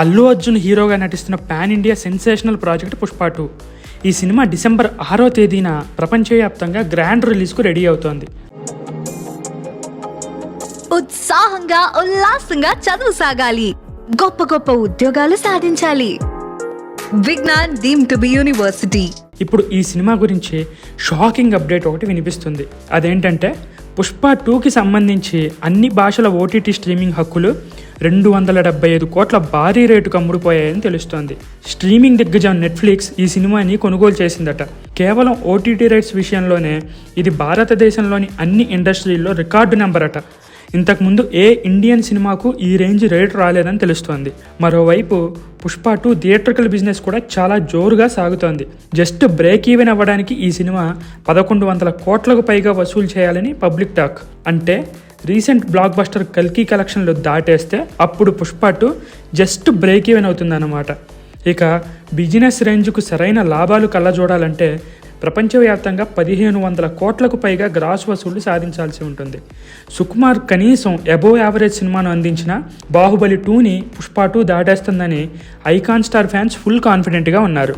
అల్లు అర్జున్ హీరోగా నటిస్తున్న pan India sensational project Pushpa two. ఈ సినిమా డిసెంబర్ ఆరో తేదీన ప్రపంచవ్యాప్తంగా గ్రాండ్ రిలీజ్కు రెడీ అవుతోంది. ఉత్సాహంగా ఉల్లాసంగా చదువు సాగాలి. గొప్ప గొప్ప ఉద్యోగాలు సాధించాలి. Vignan deem to be university. ఇప్పుడు ఈ సినిమా గురించి షాకింగ్ అప్డేట్ ఒకటి వినిపిస్తుంది. అదేంటంటే పుష్ప టూకి సంబంధించి అన్ని భాషల ఓటీటీ స్ట్రీమింగ్ హక్కులు రెండు వందల డెబ్బై ఐదు కోట్ల భారీ రేటుకు అమ్ముడుపోయాయని తెలుస్తోంది. స్ట్రీమింగ్ దిగ్గజం నెట్ఫ్లిక్స్ ఈ సినిమాని కొనుగోలు చేసిందట. కేవలం ఓటీటీ రైట్స్ విషయంలోనే ఇది భారతదేశంలోని అన్ని ఇండస్ట్రీల్లో రికార్డు నెంబర్ అట ఇంతకుముందు ఏ ఇండియన్ సినిమాకు ఈ రేంజ్ రేట్ రాలేదని తెలుస్తోంది. మరోవైపు పుష్ప టూ థియేట్రికల్ బిజినెస్ కూడా చాలా జోరుగా సాగుతోంది. జస్ట్ బ్రేక్ ఈవెన్ అవ్వడానికి ఈ సినిమా పదకొండు వందల కోట్లకు పైగా వసూలు చేయాలని పబ్లిక్ టాక్. అంటే రీసెంట్ బ్లాక్ బస్టర్ కల్కి కలెక్షన్లు దాటేస్తే అప్పుడు Pushpa two just break even అవుతుందన్నమాట. ఇక బిజినెస్ రేంజ్కు సరైన లాభాలు కళ్ళజూడాలంటే ప్రపంచవ్యాప్తంగా పదిహేను వందల కోట్లకు పైగా గ్రాస్ వసూళ్ళు సాధించాల్సి ఉంటుంది. సుకుమార్ కనీసం ఎబో యావరేజ్ సినిమాను అందించిన బాహుబలి టూని పుష్ప టూ దాటేస్తుందని ఐకాన్ స్టార్ ఫ్యాన్స్ ఫుల్ కాన్ఫిడెంట్గా ఉన్నారు.